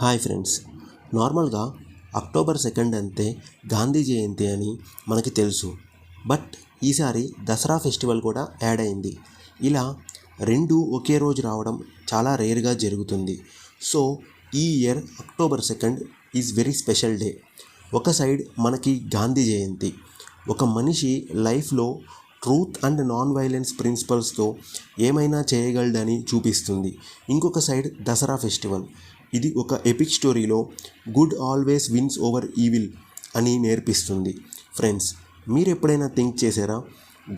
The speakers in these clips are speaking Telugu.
Hi friends. నార్మల్గా అక్టోబర్ సెకండ్ అంతే గాంధీ జయంతి అని మనకి తెలుసు. బట్ ఈసారి దసరా ఫెస్టివల్ కూడా యాడ్ అయింది. ఇలా రెండు ఒకే రోజు రావడం చాలా రేర్గా జరుగుతుంది. సో ఈ year October second is very special day. ఒక సైడ్ మనకి గాంధీ జయంతి. ఒక మనిషి లైఫ్లో ట్రూత్ అండ్ నాన్ వైలెన్స్ ప్రిన్సిపల్స్తో ఏమైనా చేయగలడని చూపిస్తుంది. ఇంకొక సైడ్ దసరా ఫెస్టివల్. ఇది ఒక ఎపిక్ స్టోరీలో good always wins over evil అని నేర్పిస్తుంది. ఫ్రెండ్స్ మీరు ఎప్పుడైనా థింక్ చేశారా?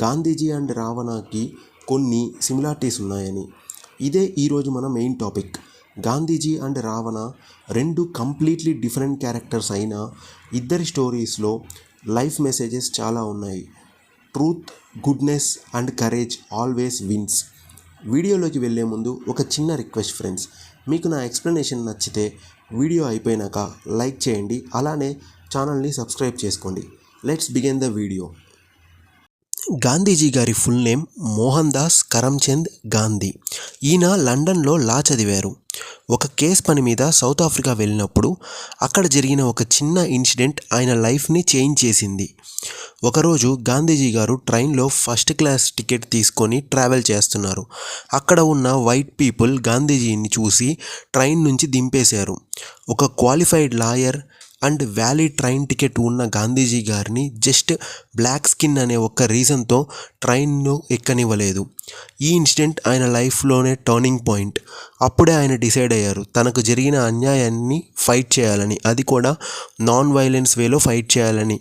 గాంధీజీ అండ్ రావణకి కొన్ని సిమిలారిటీస్ ఉన్నాయని. ఇదే ఈరోజు మన main topic Gandhiji and Ravana రెండు కంప్లీట్లీ డిఫరెంట్ క్యారెక్టర్స్ అయినా ఇద్దరి స్టోరీస్లో లైఫ్ మెసేజెస్ చాలా ఉన్నాయి. Truth goodness and courage always wins వీడియోలోకి వెళ్ళే ముందు ఒక చిన్న రిక్వెస్ట్ ఫ్రెండ్స్ మీకు నా ఎక్స్ప్లెనేషన్ నచ్చితే వీడియో అయిపోయినాక లైక్ చేయండి అలానే ఛానల్ని సబ్స్క్రైబ్ చేసుకోండి. Let's begin the video. Gandhiji గారి ఫుల్ నేమ్ మోహన్ దాస్ కరమ్చంద్ గాంధీ. ఈయన లండన్లో లా చదివారు. ఒక కేస్ పని మీద సౌత్ ఆఫ్రికా వెళ్ళినప్పుడు అక్కడ జరిగిన ఒక చిన్న ఇన్సిడెంట్ ఆయన లైఫ్ని చేంజ్ చేసింది. ఒకరోజు గాంధీజీ గారు ట్రైన్లో ఫస్ట్ క్లాస్ టికెట్ తీసుకొని ట్రావెల్ చేస్తున్నారు. అక్కడ ఉన్న వైట్ పీపుల్ గాంధీజీని చూసి ట్రైన్ నుంచి దింపేశారు. ఒక qualified lawyer and valley train ticket ఉన్న గాంధీజీ గారిని జస్ట్ బ్లాక్ స్కిన్ అనే ఒక్క రీజన్తో ట్రైన్ను ఎక్కనివ్వలేదు. ఈ ఇన్సిడెంట్ ఆయన లైఫ్లోనే టర్నింగ్ పాయింట్. అప్పుడే ఆయన డిసైడ్ అయ్యారు తనకు జరిగిన అన్యాయాన్ని ఫైట్ చేయాలని. అది కూడా నాన్ వైలెన్స్ వేలో ఫైట్ చేయాలని.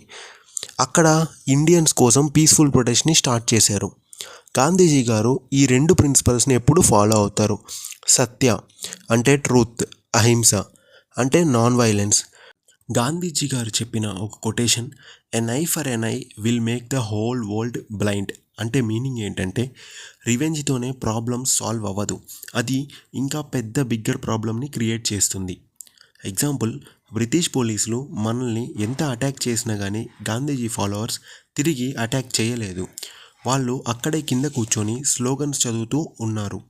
అక్కడ ఇండియన్స్ కోసం పీస్ఫుల్ ప్రొటెస్ట్ని స్టార్ట్ చేశారు. గాంధీజీ గారు ఈ రెండు ప్రిన్సిపల్స్ని ఎప్పుడు ఫాలో అవుతారు. సత్య అంటే ట్రూత్ అహింస అంటే నాన్ వైలెన్స్. గాంధీజీ గారు చెప్పిన ఒక quotation an eye for an eye will make the whole world blind అంటే మీనింగ్ ఏంటంటే రివెంజ్తోనే ప్రాబ్లమ్ సాల్వ్ అవ్వదు. అది ఇంకా పెద్ద బిగ్గర్ ప్రాబ్లమ్ని క్రియేట్ చేస్తుంది. ఎగ్జాంపుల్ బ్రిటిష్ పోలీసులు మనల్ని ఎంత అటాక్ చేసినా కానీ గాంధీజీ ఫాలోవర్స్ తిరిగి అటాక్ చేయలేదు. వాళ్ళు అక్కడే కింద కూర్చొని స్లోగన్స్ చదువుతూ ఉన్నారు.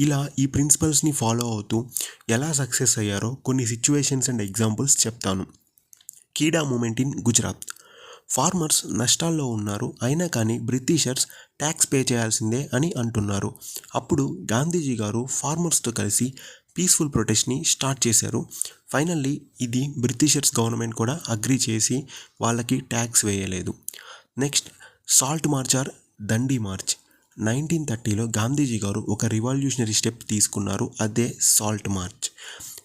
ఇలా ఈ ప్రిన్సిపల్స్ని ఫాలో అవుతూ ఎలా సక్సెస్ అయ్యారో కొన్ని సిచ్యువేషన్స్ అండ్ ఎగ్జాంపుల్స్ చెప్తాను. Kheda movement in Gujarat farmers నష్టాల్లో ఉన్నారు అయినా కానీ బ్రిటిషర్స్ ట్యాక్స్ పే చేయాల్సిందే అని అంటున్నారు. అప్పుడు గాంధీజీ గారు ఫార్మర్స్తో కలిసి పీస్ఫుల్ ప్రొటెస్ట్ని స్టార్ట్ చేశారు. ఫైనల్లీ ఇది బ్రిటిషర్స్ గవర్నమెంట్ కూడా అగ్రి చేసి వాళ్ళకి ట్యాక్స్ వేయలేదు. Next salt march or Dandi march nineteen థర్టీలో Gandhiji గారు ఒక రివాల్యూషనరీ స్టెప్ తీసుకున్నారు అదే salt march.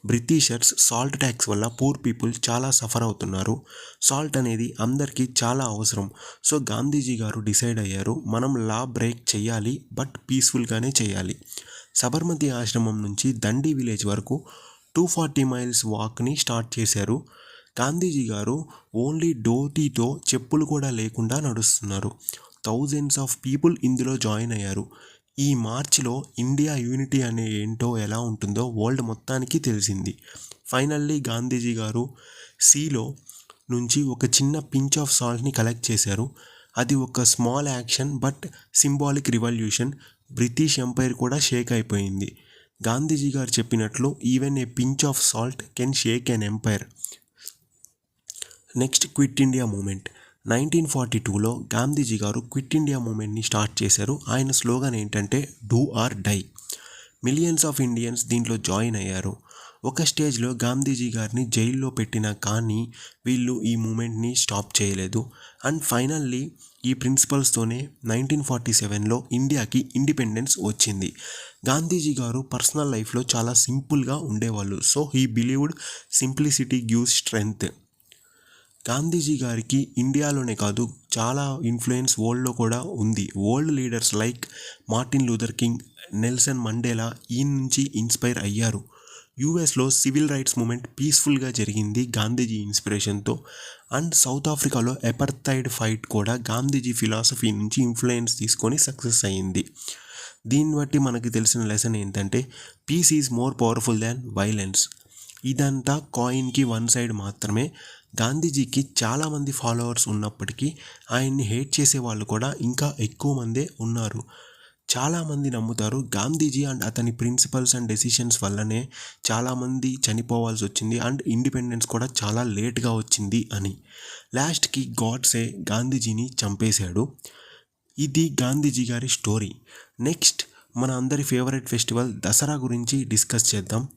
Britishers salt tax వల్ల పూర్ పీపుల్ చాలా సఫర్ అవుతున్నారు. సాల్ట్ అనేది అందరికీ చాలా అవసరం. సో గాంధీజీ గారు డిసైడ్ అయ్యారు మనం లా బ్రేక్ చేయాలి బట్ పీస్ఫుల్గానే చేయాలి. సబర్మతి ఆశ్రమం నుంచి దండి విలేజ్ వరకు టూ ఫార్టీ మైల్స్ వాక్ని స్టార్ట్ చేశారు. గాంధీజీ గారు ఓన్లీ డోటీతో చెప్పులు కూడా లేకుండా నడుస్తున్నారు. థౌజండ్స్ ఆఫ్ పీపుల్ ఇందులో జాయిన్ అయ్యారు. ఈ మార్చిలో ఇండియా యూనిటీ అనే ఏంటో ఎలా ఉంటుందో వరల్డ్ మొత్తానికి తెలిసింది. ఫైనల్లీ గాంధీజీ గారు సీలో నుంచి ఒక చిన్న పించ్ ఆఫ్ సాల్ట్ని కలెక్ట్ చేశారు. అది ఒక small action but symbolic revolution. British empire కూడా షేక్ అయిపోయింది. గాంధీజీ గారు చెప్పినట్లు even a pinch of salt can shake an empire. Next quit India movement. Nineteen forty టూలో గాంధీజీ గారు క్విట్ ఇండియా మూమెంట్ని స్టార్ట్ చేశారు. ఆయన స్లోగన్ ఏంటంటే do or die. Millions of Indians దీంట్లో జాయిన్ అయ్యారు. ఒక స్టేజ్లో గాంధీజీ గారిని జైల్లో పెట్టినా కానీ వీళ్ళు ఈ మూమెంట్ని స్టాప్ చేయలేదు. అండ్ ఫైనల్లీ ఈ ప్రిన్సిపల్స్తోనే నైన్టీన్ ఫార్టీ సెవెన్లో ఇండియాకి ఇండిపెండెన్స్ వచ్చింది. గాంధీజీ గారు పర్సనల్ లైఫ్లో చాలా సింపుల్గా ఉండేవాళ్ళు. So he believed simplicity gives strength. Gandhiji గారికి ఇండియాలోనే కాదు చాలా ఇన్ఫ్లుయెన్స్ వరల్డ్లో కూడా ఉంది. World leaders like Martin Luther King Nelson Mandela ఈ నుంచి ఇన్స్పైర్ అయ్యారు. యూఎస్లో సివిల్ రైట్స్ మూమెంట్ పీస్ఫుల్గా జరిగింది గాంధీజీ ఇన్స్పిరేషన్తో అండ్ సౌత్ ఆఫ్రికాలో ఎపర్థైడ్ ఫైట్ కూడా గాంధీజీ ఫిలాసఫీ నుంచి ఇన్ఫ్లుయెన్స్ తీసుకొని సక్సెస్ అయ్యింది. దీన్ని బట్టి మనకి తెలిసిన లెసన్ ఏంటంటే peace is more powerful than violence ఇదంతా కాయిన్కి వన్ సైడ్ మాత్రమే. గాంధీజీకి చాలామంది ఫాలోవర్స్ ఉన్నప్పటికీ ఆయన్ని హేట్ చేసే వాళ్ళు కూడా ఇంకా ఎక్కువ మందే ఉన్నారు. చాలామంది నమ్ముతారు గాంధీజీ అండ్ అతని ప్రిన్సిపల్స్ అండ్ డెసిషన్స్ వల్లనే చాలామంది చనిపోవాల్సి వచ్చింది అండ్ ఇండిపెండెన్స్ కూడా చాలా లేట్గా వచ్చింది అని. లాస్ట్కి గాడ్సే గాంధీజీని చంపేశాడు. ఇది గాంధీజీ గారి స్టోరీ. నెక్స్ట్ మన అందరి ఫేవరెట్ ఫెస్టివల్ దసరా గురించి డిస్కస్ చేద్దాం.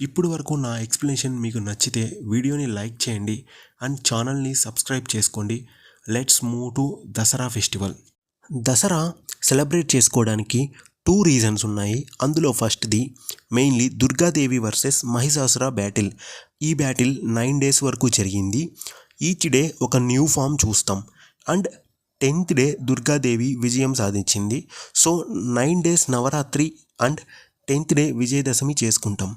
ఇప్పుడు వరకు నా ఎక్స్ప్లెనేషన్ మీకు నచ్చితే వీడియోని లైక్ చేయండి అండ్ ఛానల్ని సబ్స్క్రైబ్ చేసుకోండి. Let's move to Dasara festival. Dasara celebrate చేసుకోవడానికి టూ రీజన్స్ ఉన్నాయి. అందులో ఫస్ట్ది mainly Durgadevi versus Mahishasura battle. ఈ బ్యాటిల్ నైన్ డేస్ వరకు జరిగింది. ఈచ్ డే ఒక న్యూ ఫామ్ చూస్తాం. అండ్ టెన్త్ డే దుర్గాదేవి విజయం సాధించింది. So nine days Navratri and tenth day Vijayadashami చేసుకుంటాం.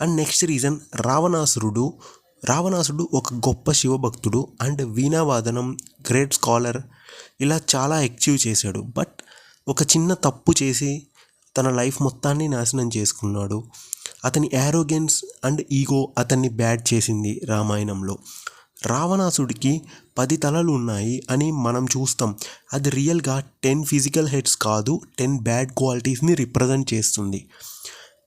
అండ్ నెక్స్ట్ రీజన్ రావణాసురుడు రావణాసుడు ఒక గొప్ప శివభక్తుడు అండ్ వీణావాదనం గ్రేట్ స్కాలర్. ఇలా చాలా అచీవ్ చేశాడు. బట్ ఒక చిన్న తప్పు చేసి తన లైఫ్ మొత్తాన్ని నాశనం చేసుకున్నాడు. అతని యారోగెన్స్ అండ్ ఈగో అతన్ని బ్యాడ్ చేసింది రామాయణంలో. రావణాసుడికి పది తలలు ఉన్నాయి అని మనం చూస్తాం. అది రియల్గా టెన్ ఫిజికల్ హెడ్స్ కాదు టెన్ బ్యాడ్ క్వాలిటీస్ని రిప్రజెంట్ చేస్తుంది.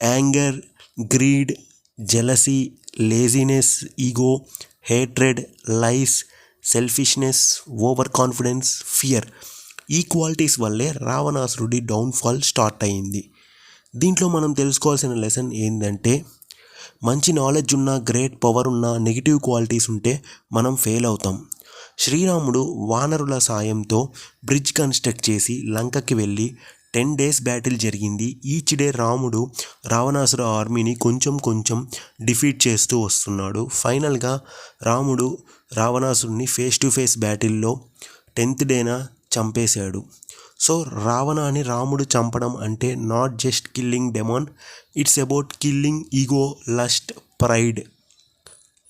Anger greed jealousy laziness ego hatred lies selfishness over confidence fear. ఈ క్వాలిటీస్ వల్లే రావణాసురుడి డౌన్ఫాల్ స్టార్ట్ అయ్యింది. దీంట్లో మనం తెలుసుకోవాల్సిన లెసన్ ఏంటంటే మంచి నాలెడ్జ్ ఉన్న గ్రేట్ పవర్ ఉన్న నెగిటివ్ క్వాలిటీస్ ఉంటే మనం ఫెయిల్ అవుతాం. శ్రీరాముడు వానరుల సాయంతో బ్రిడ్జ్ కన్స్ట్రక్ట్ చేసి లంకకి వెళ్ళి టెన్ డేస్ బ్యాటిల్ జరిగింది. ఈచ్ డే రాముడు రావణాసుర ఆర్మీని కొంచెం కొంచెం డిఫీట్ చేస్తూ వస్తున్నాడు. ఫైనల్గా రాముడు రావణాసురుని ఫేస్ టు ఫేస్ బ్యాటిల్లో టెన్త్ డేన చంపేశాడు. సో రావణాని రాముడు చంపడం అంటే not just killing demon it's about killing ego lust pride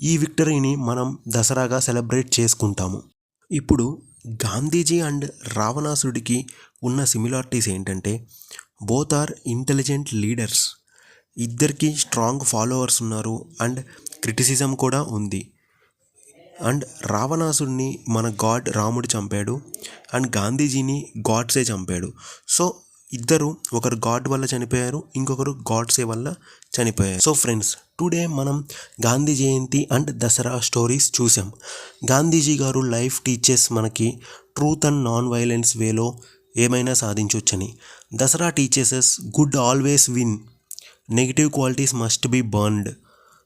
ఈ విక్టరీని మనం దసరాగా సెలబ్రేట్ చేసుకుంటాము. ఇప్పుడు గాంధీజీ అండ్ రావణాసుడికి ఉన్న సిమిలారిటీస్ ఏంటంటే బోత్ ఆర్ ఇంటెలిజెంట్ లీడర్స్ ఇద్దరికి స్ట్రాంగ్ ఫాలోవర్స్ ఉన్నారు అండ్ క్రిటిసిజం కూడా ఉంది. అండ్ రావణాసుడిని మన గాడ్ రాముడు చంపాడు అండ్ గాంధీజీని గాడ్సే చంపాడు. సో ఇద్దరు ఒకరు గాడ్ వల్ల చనిపోయారు ఇంకొకరు గాడ్సే వల్ల చనిపోయారు. సో ఫ్రెండ్స్ టుడే మనం గాంధీ జయంతి అండ్ దసరా స్టోరీస్ చూసాం గాంధీజీ గారు లైఫ్ టీచర్స్ మనకి ట్రూత్ అండ్ నాన్ వైలెన్స్ వేలో ఏమైనా సాధించవచ్చని Dasara teaches good always win. Negative qualities must be burned.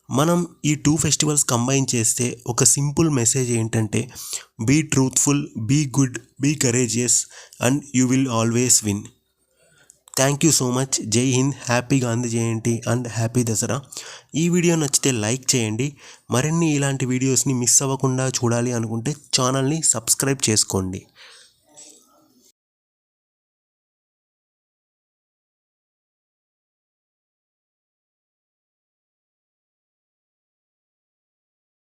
మనం ఈ టూ ఫెస్టివల్స్ కంబైన్ చేస్తే ఒక సింపుల్ మెసేజ్ ఏంటంటే be truthful be good be courageous and you will always win. Thank you so much. జై Hind. Happy Gandhi Jayanti and happy Dasara. ఈ వీడియో నచ్చితే లైక్ చేయండి. మరిన్ని ఇలాంటి వీడియోస్ని మిస్ అవ్వకుండా చూడాలి అనుకుంటే ఛానల్ని సబ్స్క్రైబ్ చేసుకోండి.